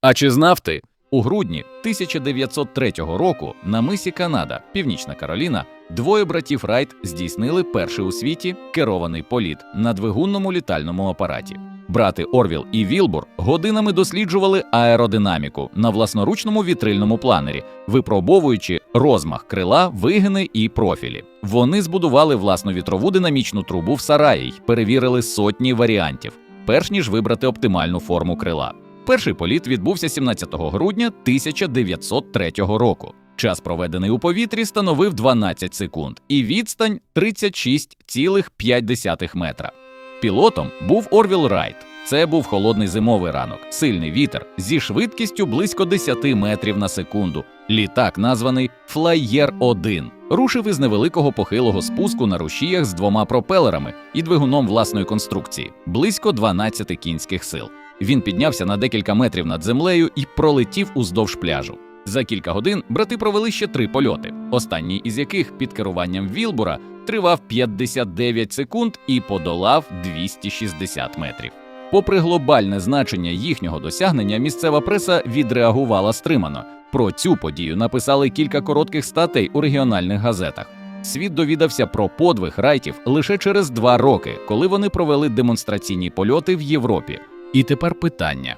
А чи знав ти? У грудні 1903 року на мисі Канада, Північна Кароліна, двоє братів Райт здійснили перший у світі керований політ на двигунному літальному апараті. Брати Орвіл і Вілбур годинами досліджували аеродинаміку на власноручному вітрильному планері, випробовуючи розмах крила, вигини і профілі. Вони збудували власну вітрову динамічну трубу в сараї й перевірили сотні варіантів, перш ніж вибрати оптимальну форму крила. Перший політ відбувся 17 грудня 1903 року. Час, проведений у повітрі, становив 12 секунд, і відстань 36,5 метра. Пілотом був Орвіл Райт. Це був холодний зимовий ранок, сильний вітер зі швидкістю близько 10 метрів на секунду. Літак, названий Флайєр 1 рушив із невеликого похилого спуску на рушіях з двома пропелерами і двигуном власної конструкції, близько 12 кінських сил. Він піднявся на декілька метрів над землею і пролетів уздовж пляжу. За кілька годин брати провели ще три польоти, останній із яких під керуванням Вілбура тривав 59 секунд і подолав 260 метрів. Попри глобальне значення їхнього досягнення, місцева преса відреагувала стримано. Про цю подію написали кілька коротких статей у регіональних газетах. Світ довідався про подвиг райтів лише через два роки, коли вони провели демонстраційні польоти в Європі. І тепер питання: